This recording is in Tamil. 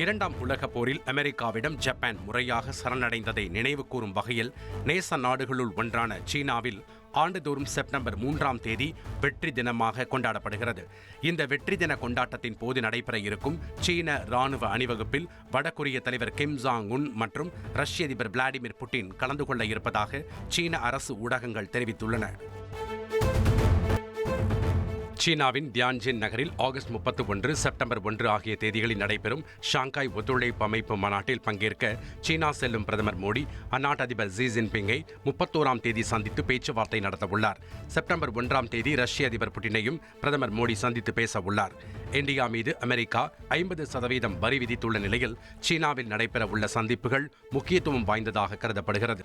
இரண்டாம் உலகப் போரில் அமெரிக்காவிடம் ஜப்பான் முறையாக சரணடைந்ததை நினைவுகூரும் வகையில் நேச நாடுகளுள் ஒன்றான சீனாவில் ஆண்டுதோறும் செப்டம்பர் மூன்றாம் தேதி வெற்றி தினமாக கொண்டாடப்படுகிறது. இந்த வெற்றி தின கொண்டாட்டத்தின் போது நடைபெற இருக்கும் சீன ராணுவ அணிவகுப்பில் வடகொரிய தலைவர் கிம் ஜாங் உன் மற்றும் ரஷ்ய அதிபர் விளாடிமிர் புட்டின் கலந்து கொள்ள இருப்பதாக சீன அரசு ஊடகங்கள் தெரிவித்துள்ளன. சீனாவின் தியான்ஜின் நகரில் ஆகஸ்ட் முப்பத்தி ஒன்று செப்டம்பர் ஒன்று ஆகிய தேதிகளில் நடைபெறும் ஷாங்காய் ஒத்துழைப்பு அமைப்பு மாநாட்டில் பங்கேற்க சீனா செல்லும் பிரதமர் மோடி அந்நாட்டு அதிபர் ஜி ஜின்பிங்கை முப்பத்தோராம் தேதி சந்தித்து பேச்சுவார்த்தை நடத்தவுள்ளார். செப்டம்பர் ஒன்றாம் தேதி ரஷ்ய அதிபர் புட்டினையும் பிரதமர் மோடி சந்தித்து பேசவுள்ளார். இந்தியா மீது அமெரிக்கா ஐம்பது சதவீதம் வரி விதித்துள்ள நிலையில் சீனாவில் நடைபெற உள்ள சந்திப்புகள் முக்கியத்துவம் வாய்ந்ததாக கருதப்படுகிறது.